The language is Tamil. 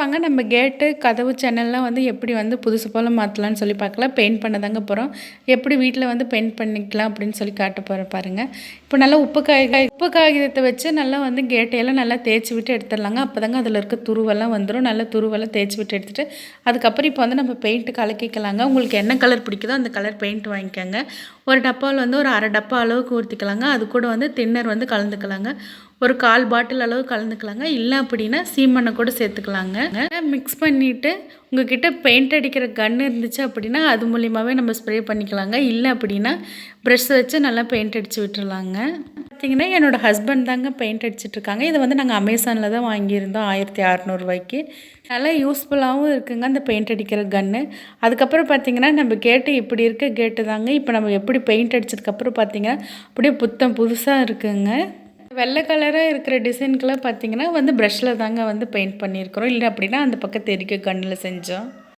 வாங்க நம்ம கேட்டு கதவு ஜன்னல்லாம் வந்து எப்படி வந்து புதுசு போல் மாற்றலாம்னு சொல்லி பார்க்கலாம் பெயிண்ட் பண்ண தாங்க போகிறோம் எப்படி வீட்டில் வந்து பெயிண்ட் பண்ணிக்கலாம் அப்படின்னு சொல்லி காட்ட போகிற பாருங்கள் இப்போ நல்லா உப்பு காய் உப்பு காகிதத்தை வச்சு நல்லா வந்து கேட்டையெல்லாம் நல்லா தேய்ச்சி விட்டு எடுத்துடலாங்க. அப்போ தாங்க அதில் இருக்க துருவெல்லாம் வந்துடும் நல்லா துருவெல்லாம் தேய்ச்சி விட்டு எடுத்துகிட்டு அதுக்கப்புறம் இப்போ வந்து நம்ம பெயிண்ட் கலக்கிக்கலாங்க உங்களுக்கு என்ன கலர் பிடிக்குதோ அந்த கலர் பெயிண்ட் வாங்கிக்கோங்க. ஒரு டப்பாவில் வந்து ஒரு அரை டப்பா அளவுக்கு ஊற்றிக்கலாங்க அது கூட வந்து தின்னர் வந்து கலந்துக்கலாங்க. ஒரு கால் பாட்டில் அளவு கலந்துக்கலாங்க. இல்லை அப்படின்னா சீமெண்ணை கூட சேர்த்துக்கலாங்க. மிக்ஸ் பண்ணிவிட்டு உங்ககிட்ட பெயிண்ட் அடிக்கிற கன்று இருந்துச்சு அப்படின்னா அது மூலியமாகவே நம்ம ஸ்ப்ரே பண்ணிக்கலாங்க. இல்லை அப்படின்னா ப்ரெஷ் வச்சு நல்லா பெயிண்ட் அடித்து விட்டுருலாங்க பார்த்தீங்கன்னா என்னோடய ஹஸ்பண்ட் தாங்க பெயிண்ட் அடிச்சிட்ருக்காங்க இதை வந்து நாங்கள் அமேசானில் தான் வாங்கியிருந்தோம் ஆயிரத்தி அறநூறுவாய்க்கு நல்லா யூஸ்ஃபுல்லாகவும் இருக்குங்க அந்த பெயிண்ட் அடிக்கிற கன்று அதுக்கப்புறம் பார்த்தீங்கன்னா நம்ம கேட்டு இப்படி இருக்க கேட்டு தாங்க. இப்போ நம்ம எப்படி பெயிண்ட் அடிச்சதுக்கப்புறம் பார்த்தீங்கன்னா அப்படியே புத்தம் புதுசாக இருக்குங்க. வெள்ளை கலராக இருக்கிற டிசைனுக்கெல்லாம் பார்த்தீங்கன்னா வந்து ப்ரஷ்ஷில் தாங்க வந்து பெயிண்ட் பண்ணியிருக்கிறோம். இல்லை அப்படின்னா அந்த பக்கம் தெரிக்க கண்ணில் செஞ்சோம்.